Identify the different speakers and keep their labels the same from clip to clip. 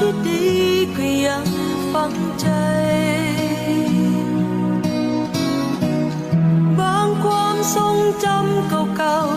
Speaker 1: chiếc đi quỳ ấm phăng chay. Băng quam sông trăm cầu cầu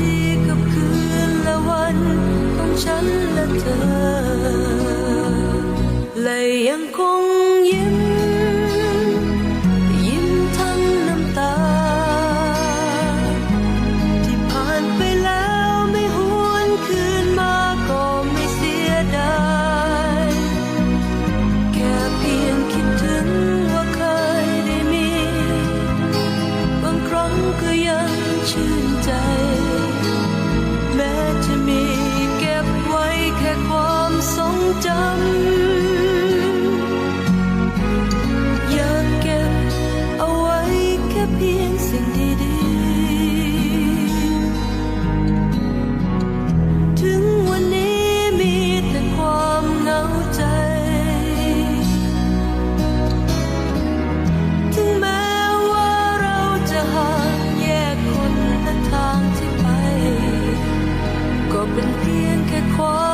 Speaker 1: ดีๆกับคืนและวันของฉันและเธอ และยังคงยิ้ม ยิ้มทั้งน้ำตา ที่ผ่านไปแล้วไม่หวนคืนมาก็ไม่เสียดายแค่เพียงคิดถึงว่าเคยได้มี บางครั้งก็ยังชื่นใจ สิ่งดีๆ ถึงวันนี้มีแต่ความเหงาใจ ถึงแม้ว่าเราจะห่างแยกคนละทางที่ไป ก็เป็นเพียงแค่ความ